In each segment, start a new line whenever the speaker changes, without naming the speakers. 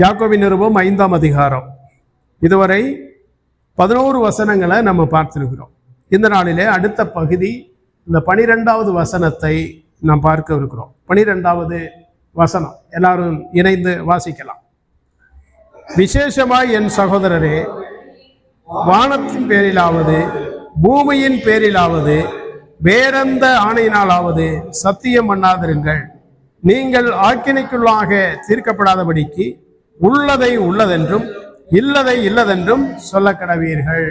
யாக்கோவின் நிருபம் ஐந்தாம் அதிகாரம். இதுவரை பதினோரு வசனங்களை நம்ம பார்த்திருக்கிறோம். இந்த நாளிலே அடுத்த பகுதி இந்த பனிரெண்டாவது வசனத்தை நாம் பார்க்க இருக்கிறோம். பனிரெண்டாவது வசனம். எல்லாரும் இணைந்து வாசிக்கலாம். விசேஷமாய் என் சகோதரரே வானத்தின் பேரிலாவது பூமியின் பேரிலாவது வேறெந்த ஆணையினாலாவது சத்தியம் பண்ணாதிருங்கள். நீங்கள் ஆக்கினைக்குள்ளாக தீர்க்கப்படாதபடிக்கு உள்ளதை உள்ளதென்றும் இல்லதை இல்லதென்றும் சொல்ல கடவீர்கள்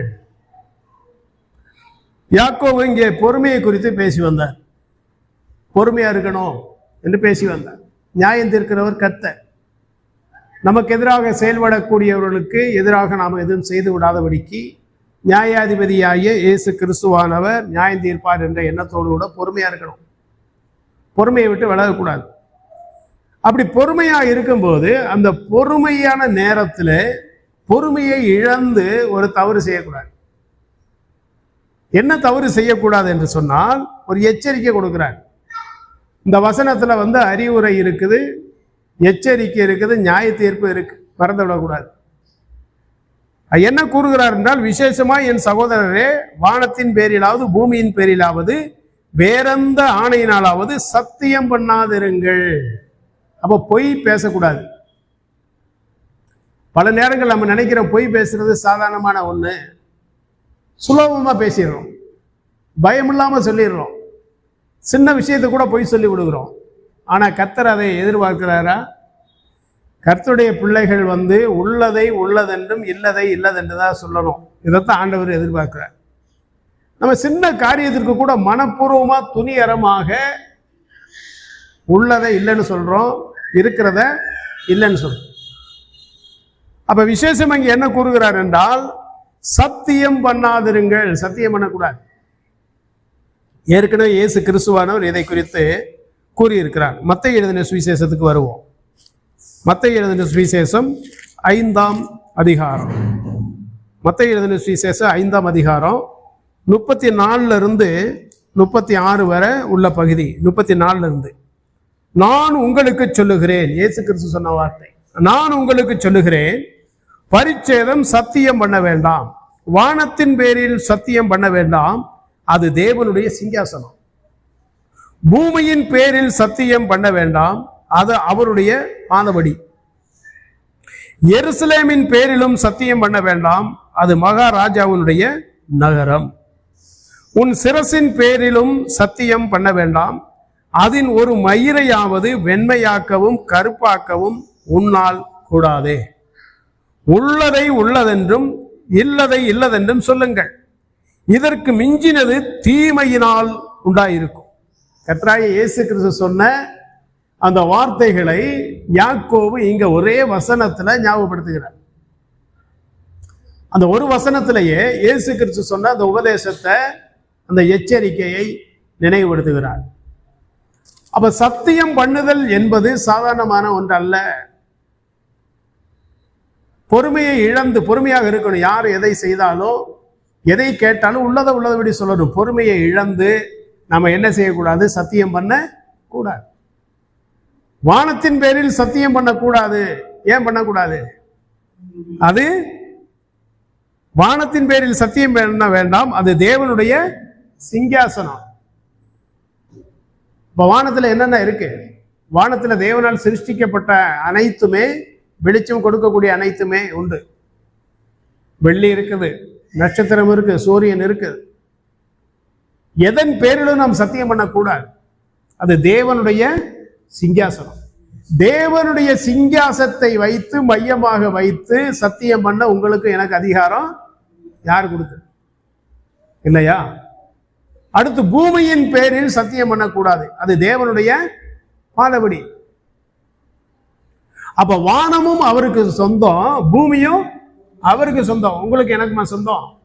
யாக்கோவு இங்கே பொறுமையை குறித்து பேசி வந்தார். பொறுமையா இருக்கணும் என்று பேசி வந்தார். நியாயம் தீர்க்கிறவர் கத்த நமக்கு எதிராக செயல்படக்கூடியவர்களுக்கு எதிராக நாம் எதுவும் செய்து விடாதபடிக்கு நியாயாதிபதியாகிய இயேசு கிறிஸ்துவானவர் நியாயம் தீர்ப்பார் என்ற எண்ணத்தோடு கூட பொறுமையா இருக்கணும். பொறுமையை விட்டு விலகக்கூடாது. அப்படி பொறுமையாக இருக்கும்போது அந்த பொறுமையான நேரத்தில் பொறுமையை இழந்து ஒரு தவறு செய்யக்கூடாது. என்ன தவறு செய்யக்கூடாது என்று சொன்னால் ஒரு எச்சரிக்கை கொடுக்குறார். இந்த வசனத்தில் வந்து அறிவுரை இருக்குது எச்சரிக்கை இருக்குது நியாய தீர்ப்பு இருக்கு மறந்து விடக்கூடாது. என்ன கூறுகிறார் என்றால் விசேஷமாக என் சகோதரரே வானத்தின் பேரிலாவது பூமியின் பேரிலாவது வேறெந்த ஆணையினாலாவது சத்தியம் பண்ணாதிருங்கள். அப்போ பொய் பேசக்கூடாது. பல நேரங்கள் நம்ம நினைக்கிறோம் பொய் பேசுறது சாதாரணமான ஒண்ணு. சுலபமா பேசிடுறோம். பயம் இல்லாம சொல்லிடுறோம். சின்ன விஷயத்தை கூட பொய் சொல்லி விடுகிறோம். ஆனா கர்த்தர் அதை எதிர்பார்க்கிறாரா? கர்த்தருடைய பிள்ளைகள் வந்து உள்ளதை உள்ளதென்றும் இல்லதை இல்லதென்று தான் சொல்லணும். இதைத்தான் ஆண்டவர் எதிர்பார்க்கிறார். நம்ம சின்ன காரியத்திற்கு கூட மனப்பூர்வமா துணிகரமாக உள்ளதை இல்லைன்னு சொல்றோம். இருக்கிறத இல்லைன்னு சொல்லு. அப்ப விசேஷம் அங்கே என்ன கூறுகிறார் என்றால் சத்தியம் பண்ணாதிருங்கள். சத்தியம் பண்ணக்கூடாது. ஏற்கனவே இயேசு கிறிஸ்துவானவர் இதை குறித்து கூறியிருக்கிறார். மத்திய எழுதின சுவிசேஷத்துக்கு வருவோம். மத்திய எழுதின சுவிசேஷம் ஐந்தாம் அதிகாரம். மத்திய எழுதின சுவிசேஷம் ஐந்தாம் அதிகாரம் முப்பத்தி நாலுல இருந்து முப்பத்தி ஆறு வரை உள்ள பகுதி. முப்பத்தி நாலுல இருந்து. நான் உங்களுக்கு சொல்லுகிறேன். இயேசு கிறிஸ்து சொன்ன வார்த்தை. நான் உங்களுக்கு சொல்லுகிறேன் பரிச்சேதம் சத்தியம் பண்ண வேண்டாம். வானத்தின் பேரில் சத்தியம் பண்ண வேண்டாம். அது தேவனுடைய சிங்காசனம். பூமியின் பேரில் சத்தியம் பண்ண வேண்டாம். அது அவருடைய பாதபடி எருசலேமின் பேரிலும் சத்தியம் பண்ண வேண்டாம். அது மகாராஜாவினுடைய நகரம். உன் சிரசின் பேரிலும் சத்தியம் பண்ண வேண்டாம். அதன் ஒரு மயிரையாவது வெண்மையாக்கவும் கருப்பாக்கவும் உன்னால் கூடாதே. உள்ளதை உள்ளதென்றும் இல்லதை இல்லதென்றும் சொல்லுங்கள். இதற்கு மிஞ்சினது தீமையினால் உண்டாயிருக்கும். கத்ராய இயேசு கிறிஸ்து சொன்ன அந்த வார்த்தைகளை யாக்கோவு இங்க ஒரே வசனத்துல ஞாபகப்படுத்துகிறார். அந்த ஒரு வசனத்திலேயே இயேசு கிறிஸ்து சொன்ன அந்த உபதேசத்தை அந்த எச்சரிக்கையை நினைவுபடுத்துகிறார். அப்ப சத்தியம் பண்ணுதல் என்பது சாதாரணமான ஒன்று அல்ல பொறுமையை இழந்து பொறுமையாக இருக்கணும். யார் எதை செய்தாலும் எதை கேட்டாலும் உள்ளதை உள்ளதபடி சொல்லணும். பொறுமையை இழந்து நம்ம என்ன செய்யக்கூடாது? சத்தியம் பண்ண கூடாது வானத்தின் பேரில் சத்தியம் பண்ணக்கூடாது. ஏன் பண்ணக்கூடாது? அது வானத்தின் பேரில் சத்தியம் பண்ண வேண்டாம். அது தேவனுடைய சிங்காசனம். இப்ப வானத்துல என்னென்ன இருக்கு? வானத்துல தேவனால் சிருஷ்டிக்கப்பட்ட அனைத்துமே வெளிச்சம் கொடுக்கக்கூடிய அனைத்துமே உண்டு. வெள்ளி இருக்குது நட்சத்திரம் இருக்கு சூரியன் இருக்குது எதன் பேரிலும் நாம் சத்தியம் பண்ணக்கூடாது. அது தேவனுடைய சிங்காசனம். தேவனுடைய சிங்காசத்தை வைத்து மையமாக வைத்து சத்தியம் பண்ண உங்களுக்கு எனக்கு அதிகாரம் யார் கொடுத்து இல்லையா? அடுத்து பூமியின் பேரில் சத்தியம் பண்ணக்கூடாது. அது தேவனுடைய பாதபடி. அப்ப வானமும் அவருக்கு சொந்தம் பூமியும் அவருக்கு சொந்தம். உங்களுக்கு எனக்குமா சொந்தம்?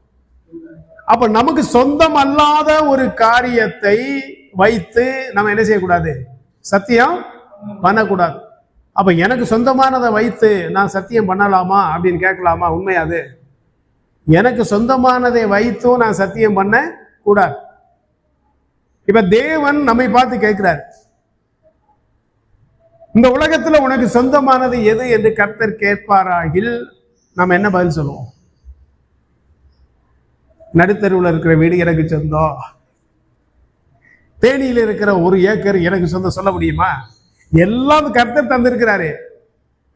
அப்ப நமக்கு சொந்தம் அல்லாத ஒரு காரியத்தை வைத்து நம்ம என்ன செய்யக்கூடாது? சத்தியம் பண்ணக்கூடாது. அப்ப எனக்கு சொந்தமானதை வைத்து நான் சத்தியம் பண்ணலாமா அப்படின்னு கேட்கலாமா? உண்மையாது அது? எனக்கு சொந்தமானதை வைத்தும் நான் சத்தியம் பண்ண கூடாது இப்ப தேவன் நம்மை பார்த்து கேட்கிறார். இந்த உலகத்துல உனக்கு சொந்தமானது எது என்று கர்த்தர் கேட்பாராகில் நம்ம என்ன பதில் சொல்லுவோம்? நடுத்தருவில் இருக்கிற வீடு எனக்கு சொந்தம். தேனியில் இருக்கிற ஒரு ஏக்கர் எனக்கு சொந்தம் சொல்ல முடியுமா? எல்லாம் கர்த்தர் தந்திருக்கிறாரு.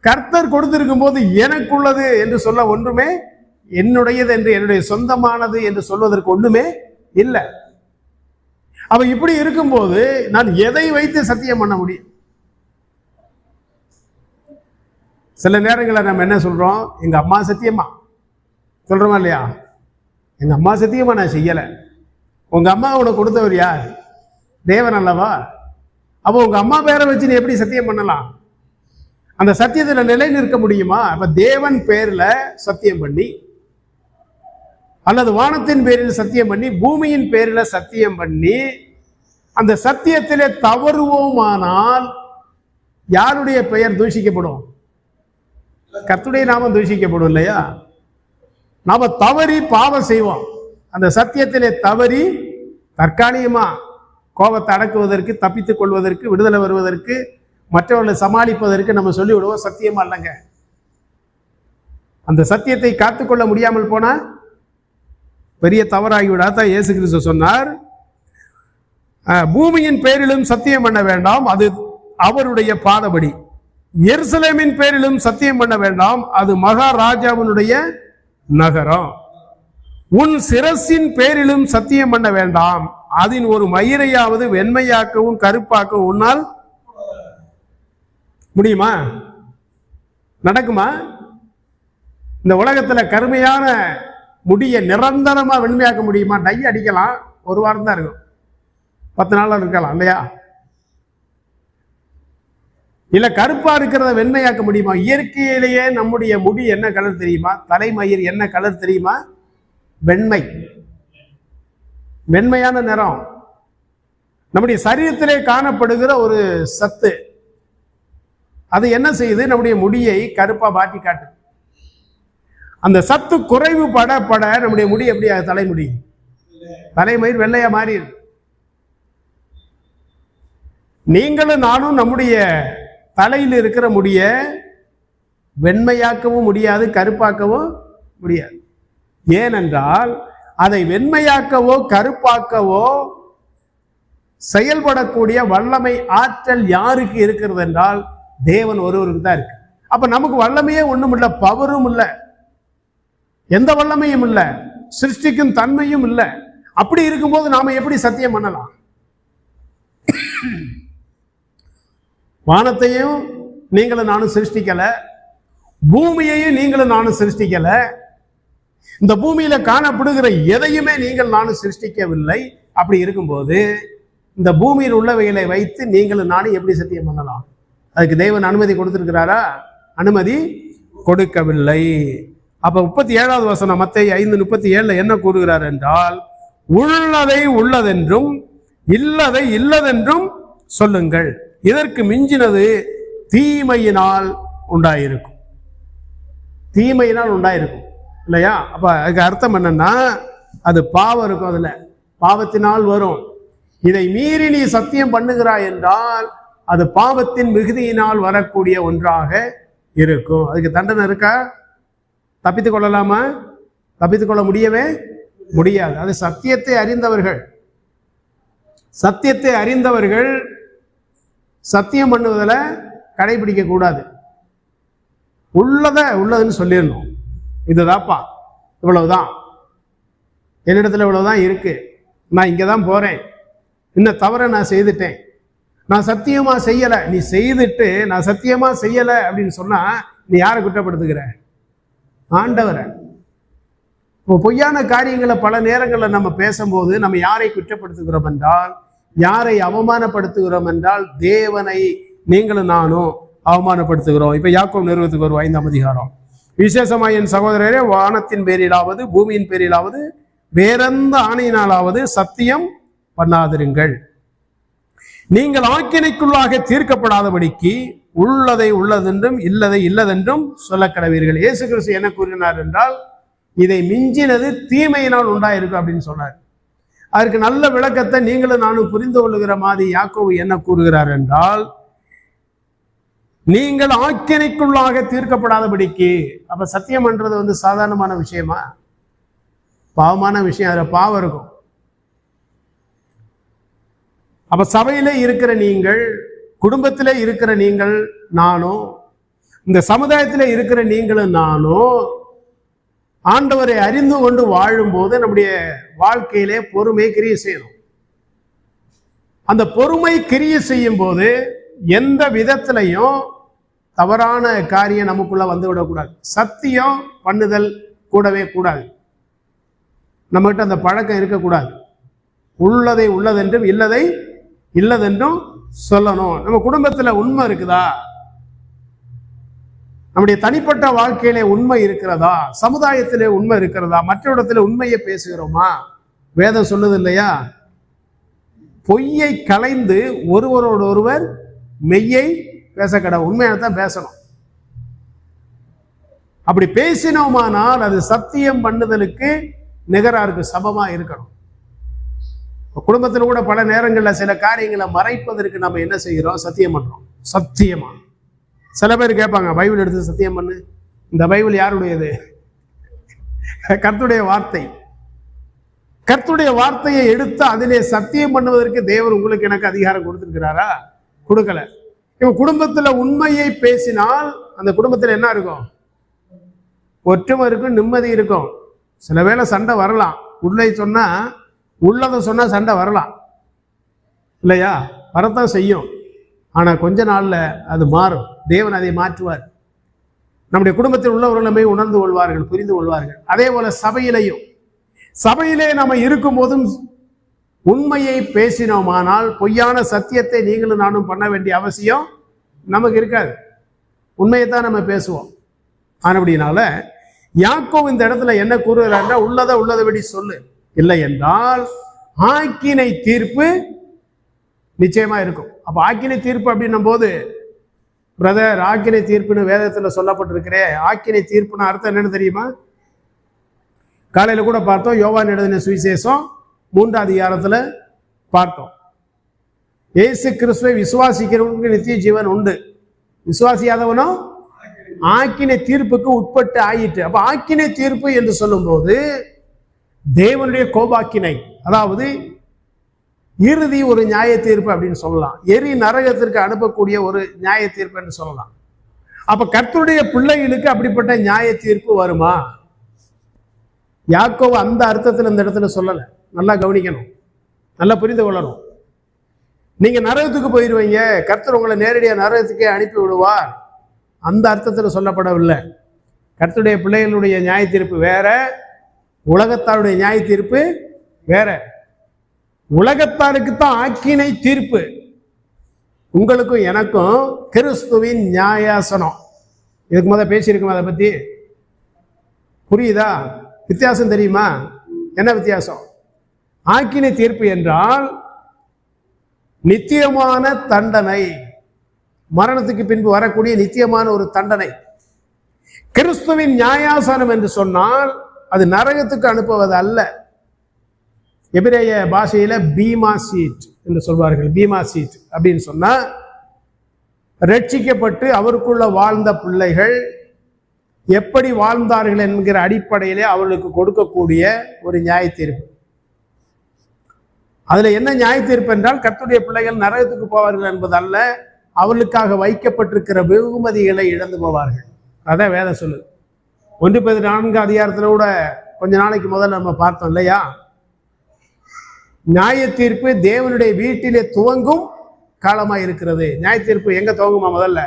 கர்த்தர் கொடுத்திருக்கும் போது எனக்குள்ளது என்று சொல்ல ஒன்றுமே என்னுடையது என்று என்னுடைய சொந்தமானது என்று சொல்வதற்கு ஒண்ணுமே இல்லை. அவ இப்படி இருக்கும்போது நான் எதை வைத்து சத்தியம் பண்ண முடியும்? சில நேரங்களில் நம்ம என்ன சொல்றோம்? எங்க அம்மா சத்தியமா? சொல்றோமா இல்லையா? எங்க அம்மா சத்தியமா நான் செய்யலை. உங்க அம்மா உனக்கு கொடுத்தவர் யார்? தேவன் அல்லவா? அப்போ உங்க அம்மா பேரை வச்சு நீ எப்படி சத்தியம் பண்ணலாம்? அந்த சத்தியத்தில் நிலை நிற்க முடியுமா? அப்ப தேவன் பேர்ல சத்தியம் பண்ணி அல்லது வானத்தின் பேரில் சத்தியம் பண்ணி பூமியின் பேரில் சத்தியம் பண்ணி அந்த சத்தியத்திலே தவறுவோமானால் யாருடைய பெயர் தூஷிக்கப்படும்? கத்துடைய நாமம் தூஷிக்கப்படும் இல்லையா? நாம தவறி பாவம் செய்வோம். அந்த சத்தியத்திலே தவறி தற்காலிகமா கோபத்தை அடக்குவதற்கு தப்பித்துக் கொள்வதற்கு விடுதலை வருவதற்கு மற்றவர்களை சமாளிப்பதற்கு நம்ம சொல்லிவிடுவோம். சத்தியமா இல்லைங்க. அந்த சத்தியத்தை காத்துக்கொள்ள முடியாமல் போனா பெரிய தவறாகிவிடா தான் இயேசு கிறிஸ்து சொன்னார். பூமியின் பேரிலும் சத்தியம் பண்ண வேண்டாம் அது அவருடைய பாதபடி. எருசலேமின் பேரிலும் சத்தியம் பண்ண வேண்டாம் அது மகாராஜாவினுடைய நகரம். உன் சிரசின் பேரிலும் சத்தியம் பண்ண வேண்டாம் அதன் ஒரு மயிரையாவது வெண்மையாக்கவும் கருப்பாக்கவும் உன்னால் முடியுமா? நடக்குமா? இந்த உலகத்துல கருமையான முடியை நிரந்தரமா வெண்மையாக்க முடியுமா? டை அடிக்கலாம். ஒரு வாரம் தான் இருக்கும். பத்து நாளில் இருக்கலாம் இல்லையா? இல்லை கருப்பா இருக்கிறத வெண்மையாக்க முடியுமா? இயற்கையிலேயே நம்முடைய முடி என்ன கலர் தெரியுமா? தலைமயிர் என்ன கலர் தெரியுமா? வெண்மை. வெண்மையான நிறம். நம்முடைய சரீரத்திலே காணப்படுகிற ஒரு சத்து. அது என்ன செய்யுது? நம்முடைய முடியை கருப்பாக மாற்றி காட்டுது. அந்த சத்து குறைவு பட பட நம்முடைய முடி எப்படி? தலைமுடி. தலைமயிர் வெள்ளையா மாறிடுது நீங்களும் நானும் நம்முடைய தலையில் இருக்கிற முடிய வெண்மையாக்கவும் முடியாது கருப்பாக்கவும் முடியாது. ஏனென்றால் அதை வெண்மையாக்கவோ கருப்பாக்கவோ செயல்படக்கூடிய வல்லமை ஆற்றல் யாருக்கு இருக்கிறது என்றால் தேவன் ஒருவருக்கு தான் இருக்கு. அப்ப நமக்கு வல்லமையே ஒன்றும் இல்லை பவரும் இல்லை. எந்த வல்லமையும் இல்லை. சிருஷ்டிக்கும் தன்மையும் இல்லை. அப்படி இருக்கும்போது நாம எப்படி சத்தியம் பண்ணலாம்? வானத்தையும் நீங்களும் நானும் சிருஷ்டிக்கல. பூமியையும் நீங்களும் நானும் சிருஷ்டிக்கல. இந்த பூமியில காணப்படுகிற எதையுமே நீங்கள் நானும் சிருஷ்டிக்கவில்லை. அப்படி இருக்கும்போது இந்த பூமியில் உள்ளவைகளை வைத்து நீங்களும் நானும் எப்படி சத்தியம் பண்ணலாம்? அதுக்கு தேவன் அனுமதி கொடுத்திருக்கிறாரா? அனுமதி கொடுக்கவில்லை. அப்ப முப்பத்தி ஏழாவது வசனம் மத்தை ஐந்து முப்பத்தி ஏழுல என்ன கூறுகிறார் என்றால் உள்ளதை உள்ளதென்றும் இல்லதை இல்லதென்றும் சொல்லுங்கள். இதற்கு மிஞ்சினது தீமையினால் உண்டாயிருக்கும். தீமையினால் உண்டாயிருக்கும். இல்லையா? அப்ப அதுக்கு அர்த்தம் என்னன்னா அது பாவம் இருக்கும் அதுல. பாவத்தினால் வரும். இதை மீறி நீ சத்தியம் பண்ணுகிறாய் என்றால் அது பாவத்தின் மிகுதியினால் வரக்கூடிய ஒன்றாக இருக்கும். அதுக்கு தண்டனை இருக்கா? தப்பித்துக் கொள்ளலாமா? தப்பித்துக் கொள்ள முடியவே முடியாது. அது சத்தியத்தை அறிந்தவர்கள். சத்தியத்தை அறிந்தவர்கள் சத்தியம் பண்ணுவதில் கடைபிடிக்க கூடாது. உள்ளத உள்ளதுன்னு சொல்லிடணும். இதுதான்ப்பா இவ்வளவுதான். என்னிடத்துல இவ்வளவுதான் இருக்கு. நான் இங்கே தான் போறேன். என்ன தவறை நான் செய்துட்டேன். நான் சத்தியமா செய்யலை. நீ செய்துட்டு நான் சத்தியமா செய்யலை அப்படின்னு சொன்னா நீ யாரை குற்றப்படுத்துகிற? ஆண்டவரை. இப்போ பொய்யான காரியங்களை பல நேரங்களில் நம்ம பேசும்போது நம்ம யாரை குற்றப்படுத்துகிறோம் என்றால் யாரை அவமானப்படுத்துகிறோம் என்றால் தேவனை நீங்களும் நானும் அவமானப்படுத்துகிறோம். இப்போ யாக்கோ நிறுவனத்துக்கு ஒரு ஐந்தாம் அதிகாரம். விசேஷமாய் என் சகோதரரே வானத்தின் பேரிலாவது பூமியின் பேரிலாவது வேறெந்த ஆணையினாலாவது சத்தியம் பண்ணாதிருங்கள். நீங்கள் ஆக்கினைக்குள்ளாக தீர்க்கப்படாதபடிக்கு உள்ளதை உள்ளதென்றும் இல்லதை இல்லதென்றும் சொல்ல கடவீர்கள் இயேசு கிறிஸ்து என்ன கூறினார் என்றால் இதை மிஞ்சினது தீமையினால் உண்டாயிருக்கு அப்படின்னு சொன்னார். அதற்கு நல்ல விளக்கத்தை நீங்களும் நானும் புரிந்து கொள்ளுகிற மாதிரி யாக்கோவு என்ன கூறுகிறார் என்றால் நீங்கள் ஆக்கினைக்குள்ளாக தீர்க்கப்படாதபடிக்கு அப்ப சத்தியம் பண்றது வந்து சாதாரணமான விஷயமா? பாவமான விஷயம் அதுல பாவம் இருக்கும். அப்ப சபையில இருக்கிற நீங்கள் குடும்பத்திலே இருக்கிற நீங்கள் நானும் இந்த சமுதாயத்திலே இருக்கிற நீங்களும் நானும் ஆண்டவரை அறிந்து கொண்டு வாழும்போது நம்முடைய வாழ்க்கையிலே பொறுமை கிரிய செய்யணும். அந்த பொறுமை கிரிய செய்யும் போது எந்த விதத்திலையும் தவறான காரியம் நமக்குள்ள வந்து விடக்கூடாது சத்தியம் பண்ணுதல் கூடவே கூடாது. நம்மகிட்ட அந்த பழக்கம் இருக்கக்கூடாது. உள்ளதை உள்ளதென்றும் இல்லதை இல்லதென்றும் சொல்லணும். நம்ம குடும்பத்துல உண்மை இருக்குதா? நம்முடைய தனிப்பட்ட வாழ்க்கையிலே உண்மை இருக்கிறதா? சமுதாயத்திலே உண்மை இருக்கிறதா? மற்ற இடத்துல உண்மையை பேசுகிறோமா? வேதம் சொல்லுது இல்லையா? பொய்யை கலைந்து ஒருவரோடு ஒருவர் மெய்யை பேச பேசக்கட உண்மையான தான் பேசணும். அப்படி பேசினோமானால் அது சத்தியம் பண்ணுதலுக்கு நிகராருக்கு சமமா இருக்கணும். குடும்பத்தில் கூட பல நேரங்களில் சில காரியங்களை மறைப்பதற்கு நம்ம என்ன செய்கிறோம்? சத்தியம் பண்றோம் சத்தியமா. சில பேர் கேட்பாங்க பைபிள் எடுத்து சத்தியம் பண்ணு. இந்த பைபிள் யாருடையது? கர்த்துடைய வார்த்தை. கர்த்துடைய வார்த்தையை எடுத்து அதிலே சத்தியம் பண்ணுவதற்கு தேவர் உங்களுக்கு எனக்கு அதிகாரம் கொடுத்திருக்கிறாரா? கொடுக்கல. இவன் குடும்பத்துல உண்மையை பேசினால் அந்த குடும்பத்துல என்ன இருக்கும்? ஒற்றுமை இருக்கும் நிம்மதி இருக்கும். சில வேளை சண்டை வரலாம். உள்ளே சொன்னா உள்ளதை சொன்னால் சண்டை வரலாம். இல்லையா? வரத்தான் செய்யும். ஆனால் கொஞ்ச நாளில் அது மாறும். தேவன் அதை மாற்றுவார். நம்முடைய குடும்பத்தில் உள்ளவர்களுமே உணர்ந்து கொள்வார்கள் புரிந்து கொள்வார்கள். அதே போல சபையிலையும். சபையிலே நம்ம இருக்கும் போதும் உண்மையை பேசினோமானால் பொய்யான சத்தியத்தை நீங்களும் நானும் பண்ண வேண்டிய அவசியம் நமக்கு இருக்காது. உண்மையை தான் நம்ம பேசுவோம். ஆனபடினால யாக்கோ இந்த இடத்துல என்ன கூறுகிறாருன்னா உள்ளதை உள்ளதை படி சொல்லு. இல்லை என்றால் ஆக்கினை தீர்ப்பு நிச்சயமா இருக்கும். அப்ப ஆக்கினை தீர்ப்பு அப்படின்னும் போது பிரதர் ஆக்கினை தீர்ப்புன்னு வேதத்துல சொல்லப்பட்டிருக்கிறே. ஆக்கினை தீர்ப்புன்னு அர்த்தம் என்னன்னு தெரியுமா? காலையில கூட பார்த்தோம் யோவான் எழுதின சுவிசேஷம் மூன்றாம் அதிகாரத்துல பார்த்தோம். இயேசு கிறிஸ்துவை விசுவாசிக்கிறவனுக்கு நித்திய ஜீவன் உண்டு. விசுவாசியாதவனும் ஆக்கினை தீர்ப்புக்கு உட்பட்டு ஆயிட்டு. அப்ப ஆக்கினை தீர்ப்பு என்று சொல்லும்போது தேவனுடைய கோபாக்கினை அதாவது இறுதி ஒரு நியாய தீர்ப்பு அப்படின்னு சொல்லலாம். எரி நரகத்திற்கு அனுப்பக்கூடிய ஒரு நியாய தீர்ப்பு என்று சொல்லலாம். அப்ப கர்த்தருடைய பிள்ளைகளுக்கு அப்படிப்பட்ட நியாய தீர்ப்பு வருமா? யாக்கோவ அந்த அர்த்தத்தில் இந்த இடத்துல சொல்லலை. நல்லா கவனிக்கணும். நல்லா புரிந்து கொள்ளணும். நீங்க நரகத்துக்கு போயிடுவீங்க கர்த்தர் உங்களை நேரடியாக நரகத்துக்கே அனுப்பி விடுவார். அந்த அர்த்தத்தில் சொல்லப்படவில்லை. கர்த்தருடைய பிள்ளைகளுடைய நியாய தீர்ப்பு வேற உலகத்தாருடைய நியாய தீர்ப்பு வேற. உலகத்தாருக்கு தான் ஆக்கினை தீர்ப்பு. உங்களுக்கும் எனக்கும் கிறிஸ்துவின் நியாயாசனம். இதுக்கு முதல் பேசியிருக்கோம் அதை பத்தி. புரியுதா? வித்தியாசம் தெரியுமா? என்ன வித்தியாசம்? ஆக்கினை தீர்ப்பு என்றால் நித்தியமான தண்டனை. மரணத்துக்கு பின்பு வரக்கூடிய நித்தியமான ஒரு தண்டனை. கிறிஸ்துவின் நியாயாசனம் என்று சொன்னால் அது நரகத்துக்கு அனுப்புவது அல்ல. எபிரேய பாஷையில பீமா சீட் என்று சொல்வார்கள். பீமா சீட் அப்படின்னு சொன்னா ரட்சிக்கப்பட்டு அவருக்குள்ள வாழ்ந்த பிள்ளைகள் எப்படி வாழ்ந்தார்கள் என்கிற அடிப்படையிலே அவர்களுக்கு கொடுக்கக்கூடிய ஒரு நியாய தீர்ப்பு அதுல என்ன நியாய தீர்ப்பு என்றால் கத்துடைய பிள்ளைகள் நரகத்துக்கு போவார்கள் என்பது அல்ல அவர்களுக்காக வைக்கப்பட்டிருக்கிற வெகுமதிகளை இழந்து போவார்கள். அதான் வேலை சொல்லுது. ஒன்று பதினான்கு அதிகாரத்துல கூட கொஞ்ச நாளைக்கு முதல்ல நம்ம பார்த்தோம் இல்லையா? நியாய தீர்ப்பு தேவனுடைய வீட்டிலே துவங்கும் காலமா இருக்கிறது. நியாய தீர்ப்பு எங்க துவங்குமா முதல்ல?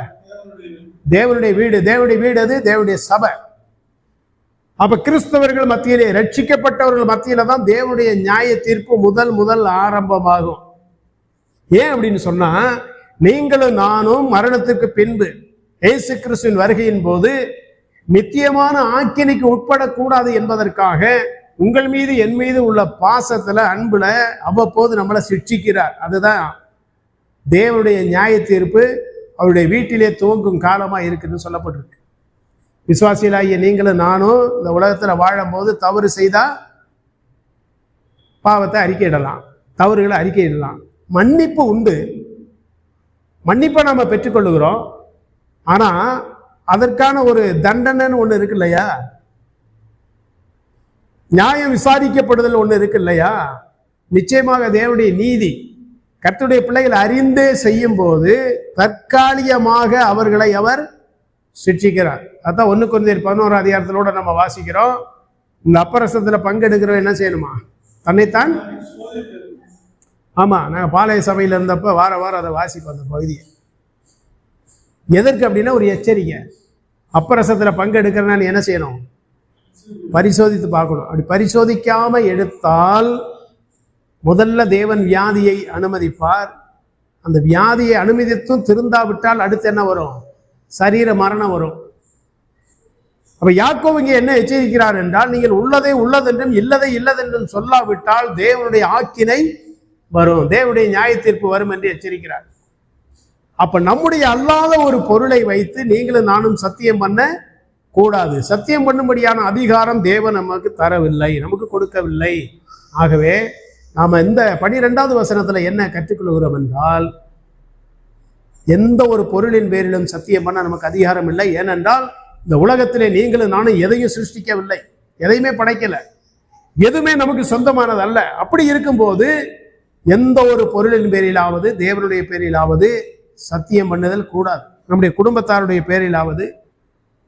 தேவனுடைய வீடு. தேவனுடைய வீடு அது தேவனுடைய சபை. அப்ப கிறிஸ்தவர்கள் மத்தியிலே ரட்சிக்கப்பட்டவர்கள் மத்தியில தான் தேவனுடைய நியாய தீர்ப்பு முதல் முதல் ஆரம்பமாகும். ஏன் அப்படின்னு சொன்னா நீங்களும் நானும் மரணத்திற்கு பின்பு இயேசு கிறிஸ்துவின் வருகையின் போது நித்தியமான ஆக்கினிக்கு உட்படக்கூடாது என்பதற்காக உங்கள் மீது என் மீது உள்ள பாசத்துல அன்புல அவ்வப்போது நம்மளை சிக்ஷிக்கிறார் அதுதான் தேவனுடைய நியாய தீர்ப்பு. அவருடைய வீட்டிலே துவங்கும் காலமா இருக்குன்னு சொல்லப்பட்டிருக்கு. விசுவாசிகளாகிய நீங்களும் நானும் இந்த உலகத்துல வாழும்போது தவறு செய்தா பாவத்தை அறிக்கையிடலாம். தவறுகளை அறிக்கையிடலாம். மன்னிப்பு உண்டு. மன்னிப்பை நம்ம பெற்றுக்கொள்ளுகிறோம். ஆனா அதற்கான ஒரு தண்டனைன்னு ஒன்று இருக்கு இல்லையா? நியாயம் விசாரிக்கப்படுதல் ஒன்று இருக்கு இல்லையா? நிச்சயமாக தேவனுடைய நீதி கர்த்தருடைய பிள்ளைகள் அறிந்தே செய்யும் போது தற்காலிகமாக அவர்களை அவர் சிக்ஷிக்கிறார் அதான் ஒன்று குறைந்தர் பதினோரு அதிகாரத்திலோட நம்ம வாசிக்கிறோம். இந்த அப்பரசத்தில் பங்கெடுக்கிறவன் என்ன செய்யணுமா? தன்னைத்தான் ஆமாம் நாங்கள் பாளைய சபையில் இருந்தப்போ வார வாரம் அதை வாசிப்போம் அந்த பகுதியை. எதற்கு அப்படின்னா ஒரு எச்சரிக்கை. அப்பரசத்தில் பங்கெடுக்கிறேன்னா நீ என்ன செய்யணும்? பரிசோதித்து பார்க்கணும். அப்படி பரிசோதிக்காம எடுத்தால் முதல்ல தேவன் வியாதியை அனுமதிப்பார். அந்த வியாதியை அனுமதித்தும் திருந்தாவிட்டால் அடுத்து என்ன வரும்? சரீர மரணம் வரும். அப்ப யாக்கோ இங்கே என்ன எச்சரிக்கிறார் என்றால் நீங்கள் உள்ளதை உள்ளதென்றும் இல்லதை இல்லதென்றும் சொல்லாவிட்டால் தேவனுடைய ஆக்கினை வரும். தேவனுடைய நியாய தீர்ப்பு வரும் என்று எச்சரிக்கிறார். அப்ப நம்முடைய அல்லாத ஒரு பொருளை வைத்து நீங்களும் நானும் சத்தியம் பண்ண கூடாது. சத்தியம் பண்ணும்படியான அதிகாரம் தேவன் நமக்கு தரவில்லை நமக்கு கொடுக்கவில்லை. ஆகவே நாம இந்த பனிரெண்டாவது வசனத்துல என்ன கற்றுக்கொள்கிறோம் என்றால் எந்த ஒரு பொருளின் பேரிலும் சத்தியம் பண்ண நமக்கு அதிகாரம் இல்லை. ஏனென்றால் இந்த உலகத்திலே நீங்களும் நானும் எதையும் சிருஷ்டிக்கவில்லை. எதையுமே படைக்கல. எதுவுமே நமக்கு சொந்தமானது அல்ல. அப்படி இருக்கும்போது எந்த ஒரு பொருளின் பேரிலாவது தேவனுடைய பேரிலாவது சத்தியம் பண்ணுதல் கூடாது. நம்முடைய குடும்பத்தாருடைய பேரிலாவது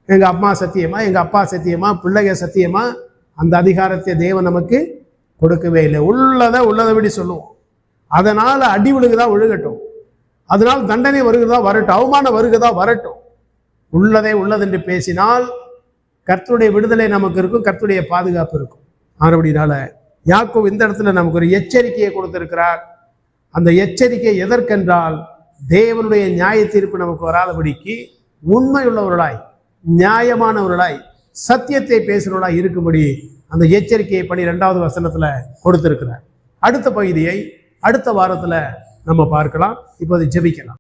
எங்கள் அம்மா சத்தியமா எங்கள் அப்பா சத்தியமா பிள்ளைங்க சத்தியமா அந்த அதிகாரத்தை தேவன் நமக்கு கொடுக்கவே இல்லை. உள்ளதை உள்ளதைபடி சொல்லுவோம். அதனால் அடி விழுகுதா விழுகட்டும். அதனால் தண்டனை வருகிறதா வரட்டும். அவமானம் வருகிறதா வரட்டும். உள்ளதே உள்ளதென்று பேசினால் கர்த்தருடைய விடுதலை நமக்கு இருக்கும் கர்த்தருடைய பாதுகாப்பு இருக்கும். ஆனபடினால யாக்கோ இந்த இடத்துல நமக்கு ஒரு எச்சரிக்கையை கொடுத்திருக்கிறார். அந்த எச்சரிக்கை எதற்கென்றால் தேவனுடைய நியாய தீர்ப்பு நமக்கு வராதபடிக்கு உண்மையுள்ளவர்களாய் நியாயமானவர்களாய் சத்தியத்தை பேசுகிறவர்களாய் இருக்கும்படி அந்த எச்சரிக்கையை பணி ரெண்டாவது வசனத்தில் கொடுத்துருக்கிறார். அடுத்த பகுதியை அடுத்த வாரத்தில் நம்ம பார்க்கலாம். இப்போது ஜெபிக்கலாம்.